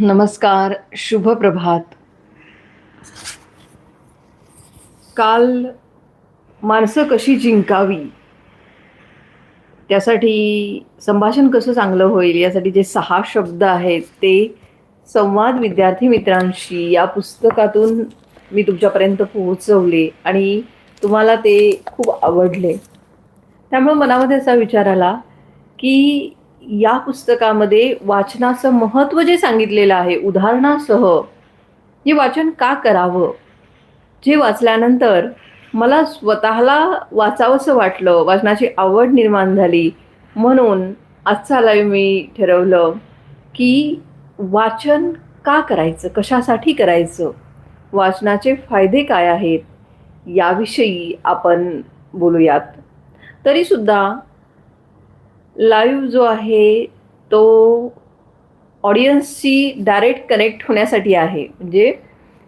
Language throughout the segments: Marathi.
नमस्कार शुभ प्रभात. काल माणसं कशी जिंकावी? त्यासाठी संभाषण कसं चांगलं होईल? यासाठी जे सहा शब्द आहेत ते संवाद विद्यार्थी मित्रांशी या पुस्तकातून मी तुमच्यापर्यंत पोहोचवले आणि तुम्हाला ते खूप आवडले. त्यामुळे मनामध्ये असा विचार आला की या पुस्तकामध्ये वाचनाचं महत्त्व जे सांगितलेलं आहे उदाहरणासह हे वाचन का करावं? जे वाचल्यानंतर मला स्वतःला वाचावंसं वाटलं वाचनाची आवड निर्माण झाली म्हणून आजचा लाईव्ह मी ठरवलं की वाचन का करायचं? कशासाठी करायचं? वाचनाचे फायदे काय आहेत? याविषयी आपण बोलूयात. तरीसुद्धा लाईव्ह जो आहे तो ऑडियन्सशी डायरेक्ट कनेक्ट होण्यासाठी आहे. म्हणजे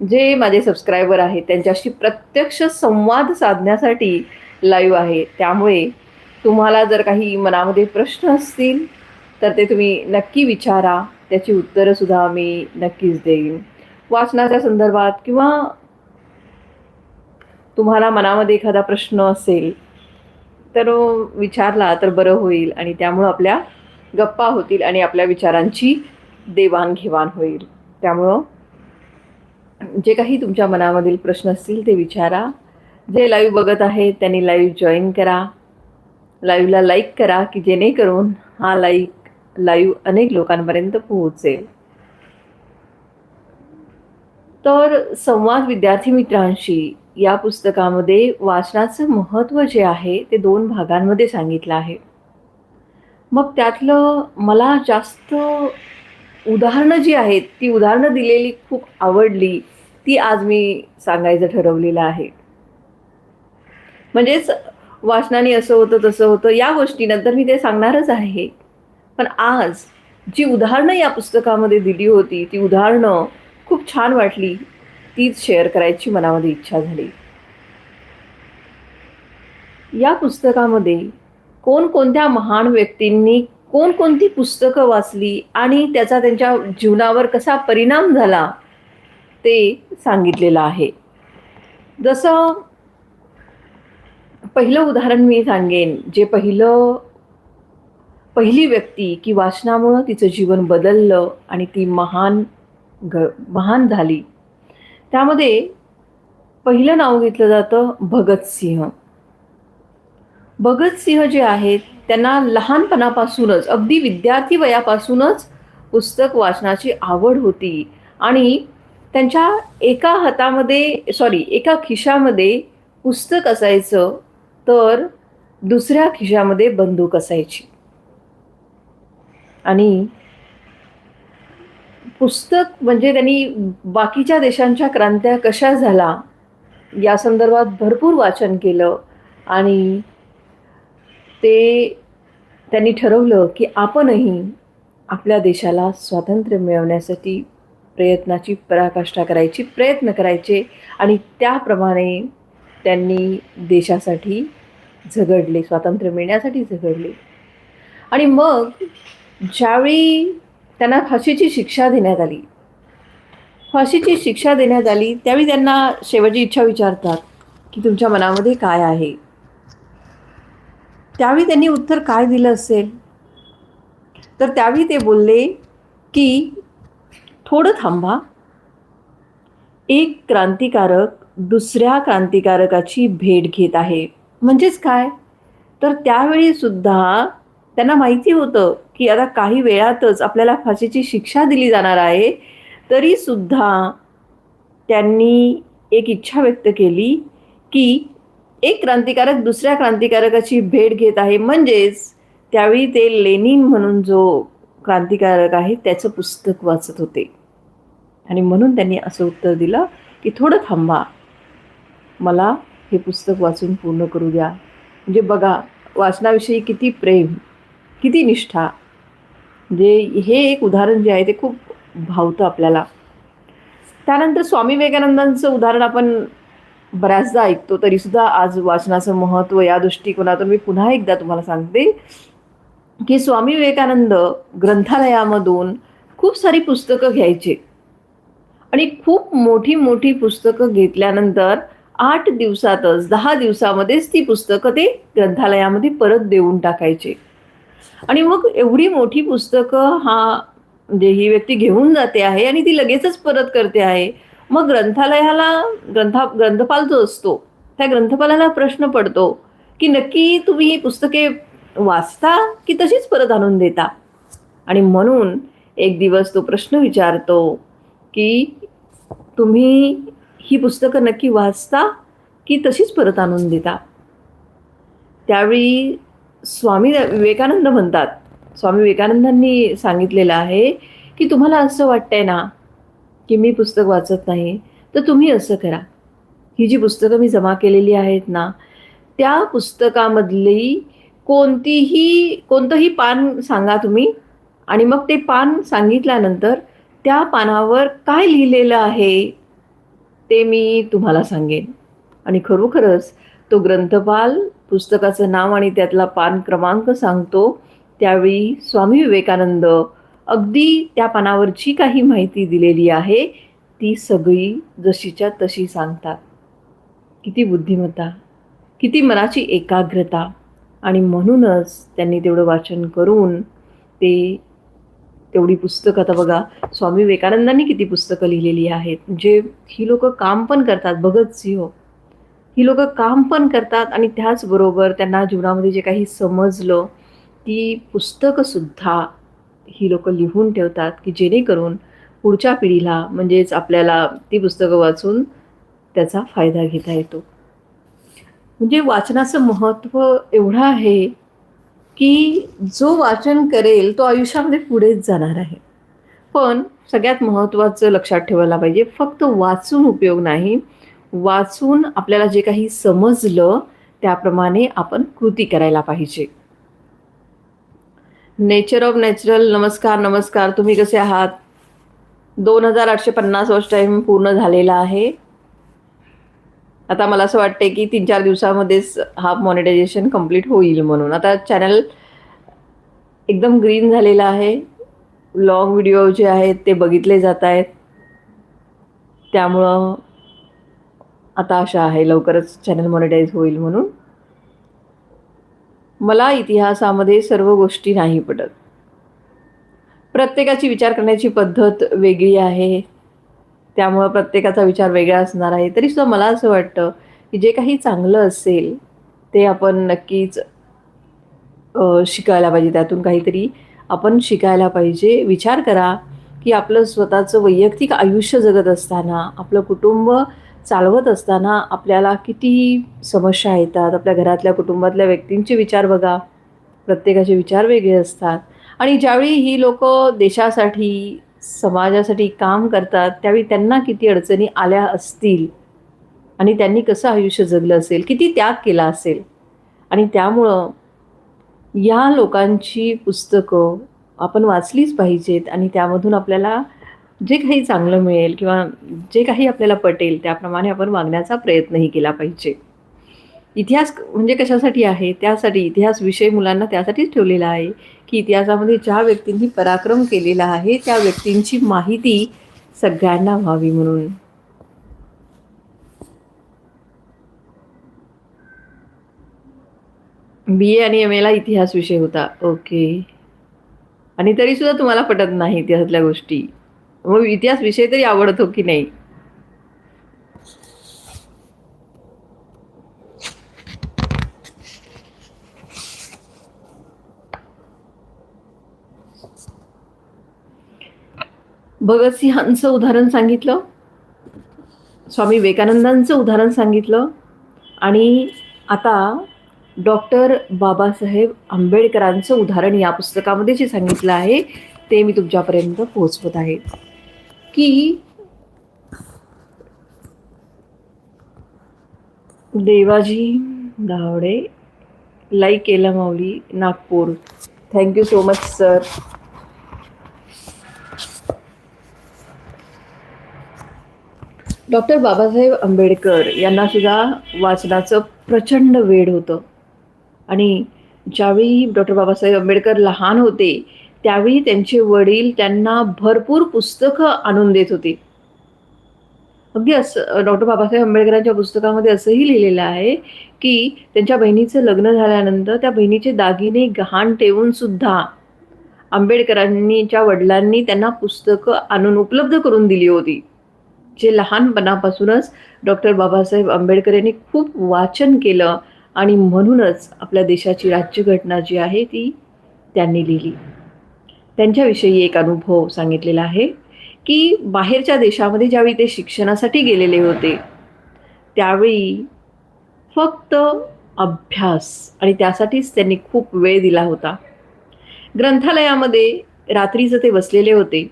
जे माझे सबस्क्रायबर आहेत त्यांच्याशी प्रत्यक्ष संवाद साधण्यासाठी लाईव्ह आहे. त्यामुळे तुम्हाला जर काही मनामध्ये प्रश्न असतील तर ते तुम्ही नक्की विचारा. त्याची उत्तरंसुद्धा मी नक्कीच देईन. वाचनाच्या संदर्भात किंवा तुम्हाला मनामध्ये एखादा प्रश्न असेल तर विचारला तर बरं होईल आणि त्यामुळं आपल्या गप्पा होतील आणि आपल्या विचारांची देवाणघेवाण होईल. त्यामुळं जे काही तुमच्या मनामधील प्रश्न असतील ते विचारा. जे लाईव्ह बघत आहेत त्यांनी लाईव्ह जॉईन करा. लाईव्हला लाईक करा की जेणेकरून हा लाईक लाईव्ह अनेक लोकांपर्यंत पोहोचेल. तर संवाद विद्यार्थी मित्रांशी या पुस्तकामध्ये वाचनाचं महत्त्व जे आहे ते दोन भागांमध्ये सांगितलं आहे. मग त्यातलं मला जास्त उदाहरणं जी आहेत ती उदाहरणं दिलेली खूप आवडली ती आज मी सांगायचं ठरवलेलं आहे. म्हणजेच वाचनाने असं होतं तसं होतं या गोष्टीनंतर मी ते सांगणारच आहे. पण आज जी उदाहरणं या पुस्तकामध्ये दिली होती ती उदाहरणं खूप छान वाटली तीच शेअर करायची मनामध्ये इच्छा झाली. या पुस्तकामध्ये कोणकोणत्या महान व्यक्तींनी कोणकोणती पुस्तकं वाचली आणि त्याचा त्यांच्या जीवनावर कसा परिणाम झाला ते सांगितलेलं आहे. जसं पहिलं उदाहरण मी सांगेन जे पहिलं पहिली व्यक्ती की वाचनामुळं तिचं जीवन बदललं आणि ती महान घ महान झाली. त्यामध्ये पहिलं नाव घेतलं जातं भगतसिंह भगतसिंह जे आहेत त्यांना लहानपणापासूनच अगदी विद्यार्थी वयापासूनच पुस्तक वाचनाची आवड होती. आणि त्यांच्या एका हातामध्ये सॉरी एका खिशामध्ये पुस्तक असायचं तर दुसऱ्या खिशामध्ये बंदूक असायची. आणि पुस्तक म्हणजे त्यांनी बाकीच्या देशांच्या क्रांत्या कशा झाला या संदर्भात भरपूर वाचन केलं आणि ते त्यांनी ठरवलं की आपणही आपल्या देशाला स्वातंत्र्य मिळवण्यासाठी प्रयत्नाची पराकाष्ठा करायची प्रयत्न करायचे आणि त्याप्रमाणे त्यांनी देशासाठी झगडले स्वातंत्र्य मिळण्यासाठी झगडले. आणि मग ज्यावेळी त्यांना फाशीची शिक्षा देण्यात आली. फाशीची शिक्षा देण्यात आली त्यावेळी त्यांना शेवटची इच्छा विचारतात की तुमच्या मनामध्ये काय आहे? त्यावेळी त्यांनी उत्तर काय दिलं असेल? तर त्यावेळी ते बोलले की थोडं थांबा. एक क्रांतिकारक दुसऱ्या क्रांतिकारकाची भेट घेत आहे. म्हणजेच काय? तर त्यावेळी सुद्धा त्यांना माहिती होतं की आता काही वेळातच आपल्याला फाशीची शिक्षा दिली जाणार आहे तरीसुद्धा त्यांनी एक इच्छा व्यक्त केली की एक क्रांतिकारक दुसऱ्या क्रांतिकारकाची भेट घेत आहे. म्हणजेच त्यावेळी ते लेनिन म्हणून जो क्रांतिकारक आहे त्याचं पुस्तक वाचत होते. आणि म्हणून त्यांनी असं उत्तर दिलं की थोडं थांबा. मला हे पुस्तक वाचून पूर्ण करू द्या. म्हणजे बघा वाचनाविषयी किती प्रेम. किती निष्ठा. म्हणजे हे एक उदाहरण जे आहे ते खूप भावतं आपल्याला. त्यानंतर स्वामी विवेकानंदांचं उदाहरण आपण बऱ्याचदा ऐकतो तरीसुद्धा आज वाचनाचं महत्त्व या दृष्टिकोनातून मी पुन्हा एकदा तुम्हाला सांगते की स्वामी विवेकानंद ग्रंथालयामधून खूप सारी पुस्तकं घ्यायचे. आणि खूप मोठी मोठी पुस्तकं घेतल्यानंतर आठ दिवसातच दहा दिवसामध्येच ती पुस्तकं ते ग्रंथालयामध्ये परत देऊन टाकायचे. आणि मग एवढी मोठी पुस्तकं हा म्हणजे ही व्यक्ती घेऊन जाते आहे आणि ती लगेचच परत करते आहे. मग ग्रंथालयाला ग्रंथा ग्रंथपाल जो असतो त्या ग्रंथपालाला प्रश्न पडतो की नक्की तुम्ही ही पुस्तके वाचता की तशीच परत आणून देता? आणि म्हणून एक दिवस तो प्रश्न विचारतो की तुम्ही ही पुस्तकं नक्की वाचता की तशीच परत आणून देता? त्यावेळी स्वामी विवेकानंद म्हणतात. स्वामी विवेकानंदांनी सांगितलेलं आहे की तुम्हाला असं वाटतंय ना की मी पुस्तक वाचत नाही तर तुम्ही असं करा. ही जी पुस्तकं मी जमा केलेली आहेत ना त्या पुस्तकामधली कोणतीही कोणतंही पान सांगा तुम्ही. आणि मग ते पान सांगितल्यानंतर त्या पानावर काय लिहिलेलं आहे ते मी तुम्हाला सांगेन. आणि खरोखरच तो ग्रंथपाल पुस्तकाचं नाव आणि त्यातला पान क्रमांक सांगतो. त्यावेळी स्वामी विवेकानंद अगदी त्या पानावरची काही माहिती दिलेली आहे. ती सगळी जशीच्या तशी सांगतात. किती बुद्धिमत्ता किती मनाची एकाग्रता आणि म्हणूनच त्यांनी तेवढं वाचन करून ते तेवढी पुस्तकं. आता बघा स्वामी विवेकानंदांनी किती पुस्तकं लिहिलेली आहेत. म्हणजे ही लोक काम पण करतात भगतसिंह हो। ही लोक काम पण करतात आणि त्याचबरोबर त्यांना जीवनामध्ये जे काही समजलं ती पुस्तकंसुद्धा ही लोक लिहून ठेवतात की जेणेकरून पुढच्या पिढीला म्हणजेच आपल्याला ती पुस्तकं वाचून त्याचा फायदा घेता येतो. म्हणजे वाचनाचं महत्त्व एवढं आहे की जो वाचन करेल तो आयुष्यामध्ये पुढेच जाणार आहे. पण सगळ्यात महत्त्वाचं लक्षात ठेवायला पाहिजे फक्त वाचून उपयोग नाही वाचून आपल्याला जे काही समजलं त्याप्रमाणे आपण कृती करायला पाहिजे. नेचर ऑफ नॅचरल नमस्कार नमस्कार. तुम्ही कसे आहात? दोन हजार आठशे पन्नास वर्ष टाईम पूर्ण झालेला आहे. आता मला असं वाटते की तीन चार दिवसामध्येच हा मॉनिटायझेशन कंप्लीट होईल म्हणून. आता चॅनल एकदम ग्रीन झालेला आहे. लॉंग व्हिडिओ जे आहेत ते बघितले जात आहेत. त्यामुळं आता आशा आहे लवकरच चॅनल मॉनिटाईज होईल म्हणून. मला इतिहासामध्ये सर्व गोष्टी नाही पडत प्रत्येकाची विचार करण्याची पद्धत वेगळी आहे. त्यामुळं प्रत्येकाचा विचार वेगळा असणार आहे. तरीसुद्धा मला असं वाटतं की जे काही चांगलं असेल ते आपण नक्कीच शिकायला पाहिजे. त्यातून काहीतरी आपण शिकायला पाहिजे. विचार करा की आपलं स्वतःचं वैयक्तिक आयुष्य जगत असताना आपलं कुटुंब चालवत असताना आपल्याला किती समस्या येतात. आपल्या घरातल्या कुटुंबातल्या व्यक्तींचे विचार बघा. प्रत्येकाचे विचार वेगळे असतात. आणि ज्यावेळी ही लोक देशासाठी समाजासाठी काम करतात त्यावेळी त्यांना किती अडचणी आल्या असतील आणि त्यांनी कसं आयुष्य जगलं असेल किती त्याग केला असेल. आणि त्यामुळं या लोकांची पुस्तकं आपण वाचलीच पाहिजेत आणि त्यामधून आपल्याला जे काही चांगलं मिळेल किंवा जे काही आपल्याला पटेल त्याप्रमाणे आपण वागण्याचा प्रयत्नही केला पाहिजे. इतिहास म्हणजे कशासाठी आहे? त्यासाठी इतिहास विषय मुलांना त्यासाठीच ठेवलेला आहे की इतिहासामध्ये ज्या व्यक्तींनी पराक्रम केलेला आहे त्या व्यक्तींची माहिती सगळ्यांना व्हावी म्हणून. बी ए आणि एम एला इतिहास विषय होता. ओके आणि तरीसुद्धा तुम्हाला पटत नाही इतिहासातल्या गोष्टी. म्हणून इतिहास विषय तरी आवडतो की नाही? भगतसिंहांचं उदाहरण सांगितलं. स्वामी विवेकानंदांचं उदाहरण सांगितलं. आणि आता डॉक्टर बाबासाहेब आंबेडकरांचं उदाहरण या पुस्तकामध्ये जे सांगितलं आहे. ते मी तुमच्यापर्यंत पोहोचवत आहे. की देवाजी धावडे लाईक केलं Mauli Nagpur. Thank you so much sir doctor Babasaheb Ambedkar यांना सुद्धा वाचनाचं प्रचंड वेड होतं. आणि ज्यावेळी डॉक्टर बाबासाहेब आंबेडकर लहान होते त्यावेळी त्यांचे वडील त्यांना भरपूर पुस्तकं आणून देत होते. अगदी असं डॉक्टर बाबासाहेब आंबेडकरांच्या पुस्तकामध्ये असंही लिहिलेलं आहे की त्यांच्या बहिणीचं लग्न झाल्यानंतर त्या बहिणीचे दागिने गहाण ठेवून सुद्धा आंबेडकरांनीच्या वडिलांनी त्यांना पुस्तकं आणून उपलब्ध करून दिली होती. जे लहानपणापासूनच डॉक्टर बाबासाहेब आंबेडकर यांनी खूप वाचन केलं आणि म्हणूनच आपल्या देशाची राज्यघटना जी आहे ती त्यांनी लिहिली. त्यांच्याविषयी एक अनुभव सांगितलेला आहे की बाहेरच्या देशामध्ये ज्यावेळी ते शिक्षणासाठी गेलेले होते त्यावेळी फक्त अभ्यास आणि त्यासाठीच त्यांनी खूप वेळ दिला होता. ग्रंथालयामध्ये रात्रीचं ते बसलेले होते.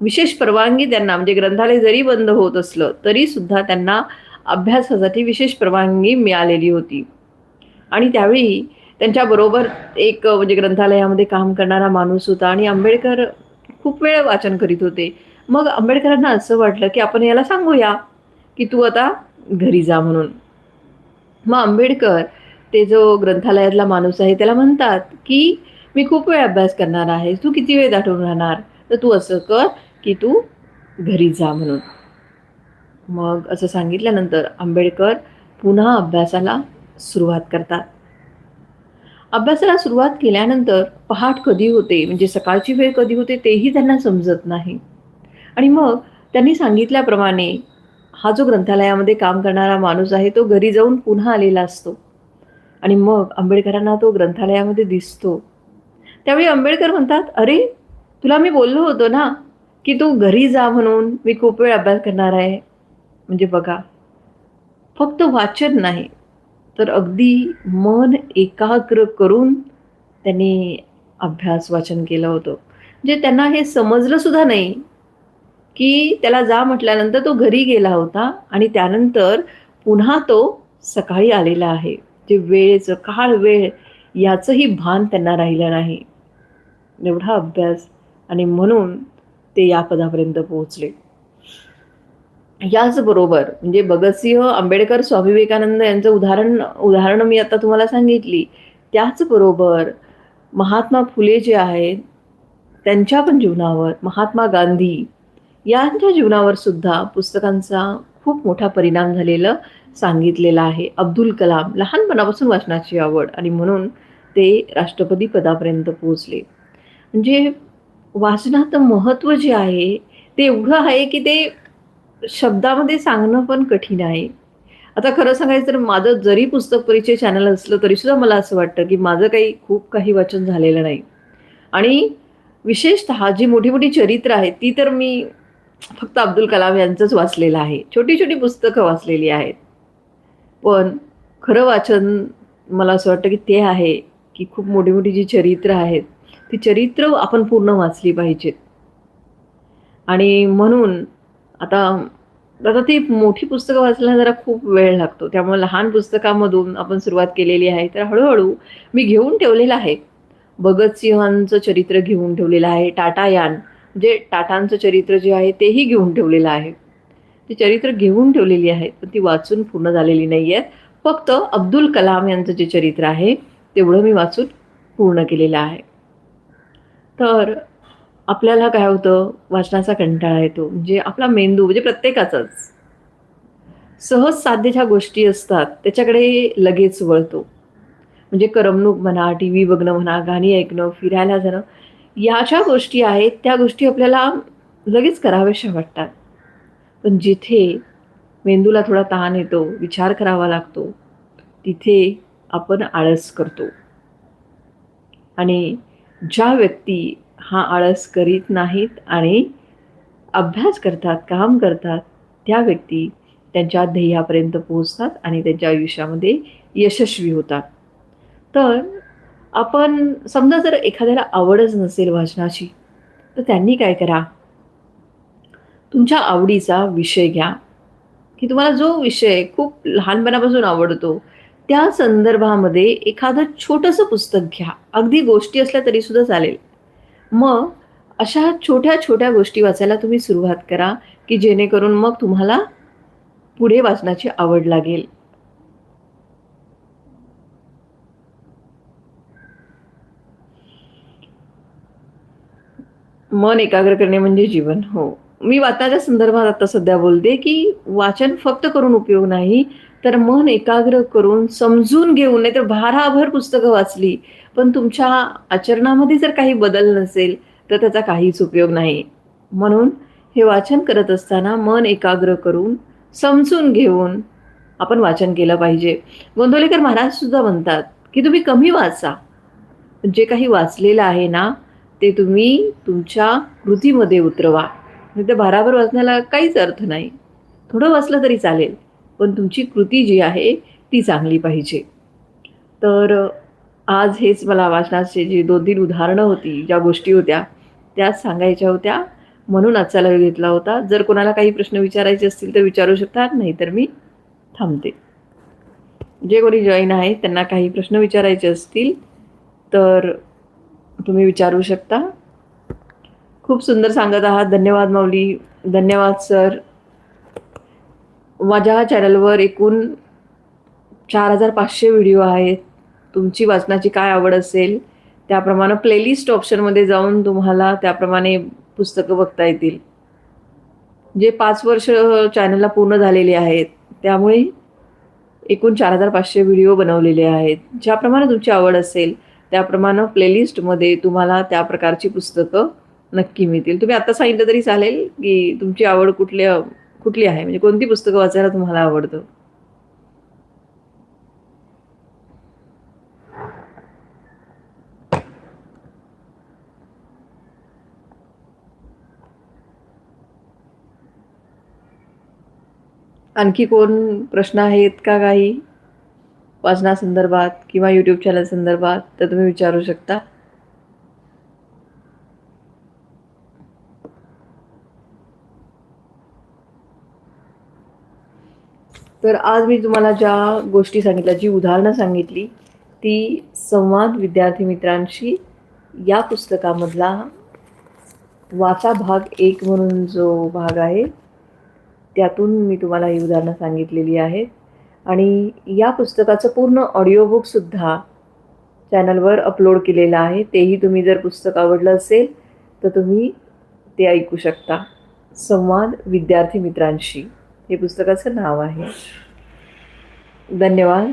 विशेष परवानगी त्यांना म्हणजे ग्रंथालय जरी बंद होत असलं तरी सुद्धा त्यांना अभ्यासासाठी विशेष परवानगी मिळालेली होती. आणि त्यावेळी त्यांच्याबरोबर एक म्हणजे ग्रंथालयामध्ये काम करणारा माणूस होता आणि आंबेडकर खूप वेळ वाचन करीत होते. मग आंबेडकरांना असं वाटलं की आपण याला सांगूया की तू आता घरी जा म्हणून. मग आंबेडकर ते जो ग्रंथालयातला माणूस आहे त्याला म्हणतात की मी खूप वेळ अभ्यास करणार आहे तू किती वेळ दाटून राहणार? तर तू असं कर की तू घरी जा म्हणून. मग असं सांगितल्यानंतर आंबेडकर पुन्हा अभ्यासाला सुरुवात करतात. अभ्यासाला सुरुवात केल्यानंतर पहाट कधी होते म्हणजे सकाळची वेळ कधी होते तेही त्यांना समजत नाही. आणि मग त्यांनी सांगितल्याप्रमाणे हा जो ग्रंथालयामध्ये काम करणारा माणूस आहे तो घरी जाऊन पुन्हा आलेला असतो. आणि मग आंबेडकरांना तो ग्रंथालयामध्ये दिसतो. त्यावेळी आंबेडकर म्हणतात अरे तुला मी बोललो होतो ना की तू घरी जा म्हणून मी खूप वेळ अभ्यास करणार आहे. म्हणजे बघा फक्त वाचन नाही तर अगदी मन एकाग्र करून त्यांनी अभ्यास वाचन केलं होतं. म्हणजे त्यांना हे समजलं सुद्धा नाही की त्याला जा म्हटल्यानंतर तो घरी गेला होता आणि त्यानंतर पुन्हा तो सकाळी आलेला आहे. जे वेळेचं काळ वेळ याचंही भान त्यांना राहिलं नाही. एवढा अभ्यास आणि म्हणून ते या पदापर्यंत पोहोचले. याचबरोबर म्हणजे भगतसिंह आंबेडकर स्वामी विवेकानंद यांचं उदाहरण उदाहरणं मी आता तुम्हाला सांगितली. त्याचबरोबर महात्मा फुले जे आहेत त्यांच्या पण जीवनावर महात्मा गांधी यांच्या जीवनावर सुद्धा पुस्तकांचा खूप मोठा परिणाम झालेलं सांगितलेलं आहे. अब्दुल कलाम लहानपणापासून वाचनाची आवड आणि म्हणून ते राष्ट्रपती पदापर्यंत पोहोचले. म्हणजे वाचनाचं महत्त्व जे आहे ते एवढं आहे की ते शब्दामध्ये सांगणं पण कठीण आहे. आता खरं सांगायचं तर माझं जरी पुस्तक परिचय चॅनल असलं तरीसुद्धा मला असं वाटतं की माझं काही खूप काही वाचन झालेलं नाही. आणि विशेषतः जी मोठी मोठी चरित्र आहेत ती तर मी फक्त अब्दुल कलाम यांचंच वाचलेलं आहे. छोटी छोटी पुस्तकं वाचलेली आहेत. पण खरं वाचन मला असं वाटतं की ते आहे की खूप मोठी मोठी जी चरित्र आहेत ती चरित्र आपण पूर्ण वाचली पाहिजेत. आणि म्हणून आता आता ती मोठी पुस्तकं वाचायला जरा खूप वेळ लागतो. त्यामुळे लहान पुस्तकामधून आपण सुरुवात केलेली आहे. तर हळूहळू मी घेऊन ठेवलेलं आहे. भगतसिंहांचं चरित्र घेऊन ठेवलेलं आहे. टाटा यान जे टाटांचं चरित्र जे आहे तेही घेऊन ठेवलेलं आहे. ती चरित्र घेऊन ठेवलेली आहेत पण ती वाचून पूर्ण झालेली नाही आहेत फक्त अब्दुल कलाम यांचं जे चरित्र आहे तेवढं मी वाचून पूर्ण केलेलं आहे. तर आपल्याला काय होतं? वाचनाचा कंटाळा येतो. म्हणजे आपला मेंदू म्हणजे प्रत्येकाचाच. सहज साध्य ज्या गोष्टी असतात त्याच्याकडे लगेच वळतो. म्हणजे करमणूक म्हणा टी व्ही बघणं म्हणा गाणी ऐकणं फिरायला जाणं या ज्या गोष्टी आहेत त्या गोष्टी आपल्याला लगेच कराव्याशा वाटतात. पण जिथे मेंदूला थोडा ताण येतो विचार करावा लागतो तिथे आपण आळस करतो. आणि ज्या व्यक्ती हा आळस करीत नाहीत आणि अभ्यास करतात काम करतात त्या व्यक्ती त्यांच्या ध्येयापर्यंत पोहोचतात आणि त्यांच्या आयुष्यामध्ये यशस्वी होतात. तर आपण समजा जर एखाद्याला आवडच नसेल वाचनाची तर त्यांनी काय करा? तुमच्या आवडीचा विषय घ्या. की तुम्हाला जो विषय खूप लहानपणापासून आवडतो त्या संदर्भामध्ये एखादं छोटंसं पुस्तक घ्या. अगदी गोष्टी असल्या तरीसुद्धा चालेल. मग अशा छोट्या छोट्या गोष्टी वाचायला तुम्ही सुरुवात करा की जेणेकरून मग तुम्हाला पुढे वाचनाची आवड लागेल. मन एकाग्र करणे म्हणजे जीवन हो. मी वाचनाच्या संदर्भात आता सध्या बोलते की वाचन फक्त करून उपयोग नाही तर मन एकाग्र करून समजून घेऊन नाही तर भाराभर पुस्तकं वाचली पण तुमच्या आचरणामध्ये जर काही बदल नसेल तर त्याचा काहीच उपयोग नाही. म्हणून हे वाचन करत असताना मन एकाग्र करून समजून घेऊन आपण वाचन केलं पाहिजे. गोंधवलेकर महाराज सुद्धा म्हणतात की तुम्ही कमी वाचा. जे काही वाचलेलं आहे ना ते तुम्ही तुमच्या कृतीमध्ये उतरवा. नाही तर भाराभर वाचण्याला काहीच अर्थ नाही. थोडं वाचलं तरी चालेल. पण तुमची कृती जी आहे ती चांगली पाहिजे. तर आज हेच मला वाचनाचे जी दोन तीन उदाहरणं होती ज्या गोष्टी होत्या त्याच सांगायच्या होत्या. म्हणून आजचा वेळ घेतला होता. जर कोणाला काही प्रश्न विचारायचे असतील तर विचारू शकतात नाही तर मी थांबते. जे कोणी जॉईन आहे त्यांना काही प्रश्न विचारायचे असतील तर तुम्ही विचारू शकता. खूप सुंदर सांगत आहात. धन्यवाद माऊली. धन्यवाद सर. माझ्या चॅनलवर एकूण चार हजार पाचशे व्हिडिओ आहेत. तुमची वाचनाची काय आवड असेल त्याप्रमाणे प्लेलिस्ट ऑप्शनमध्ये जाऊन तुम्हाला त्याप्रमाणे पुस्तकं बघता येतील. जे पाच वर्ष चॅनलला पूर्ण झालेले आहेत त्यामुळे एकूण चार हजार पाचशे व्हिडिओ बनवलेले आहेत. ज्याप्रमाणे तुमची आवड असेल त्याप्रमाणे प्लेलिस्टमध्ये तुम्हाला त्या प्रकारची पुस्तकं नक्की मिळतील. तुम्ही आत्ता सांगितलं तरी चालेल की तुमची आवड कुठल्या कुठली आहे? म्हणजे कोणती पुस्तकं वाचायला तुम्हाला आवडतं? आणखी कोण प्रश्न आहेत का काही? वाचनासंदर्भात किंवा यूट्यूब चॅनल संदर्भात तर तुम्ही विचारू शकता. तर आज मी तुम्हाला ज्या गोष्टी सांगितल्या जी उदाहरणं सांगितली ती संवाद विद्यार्थी मित्रांशी या पुस्तकामधला वाचा भाग एक म्हणून जो भाग आहे त्यातून मी तुम्हाला ही उदाहरणं सांगितलेली आहेत. आणि या पुस्तकाचं पूर्ण ऑडिओबुकसुद्धा चॅनलवर अपलोड केलेलं आहे. तेही तुम्ही जर पुस्तक आवडलं असेल तर तुम्ही ते ऐकू शकता. संवाद विद्यार्थी मित्रांशी. हे पुस्तकाचं नाव आहे. धन्यवाद.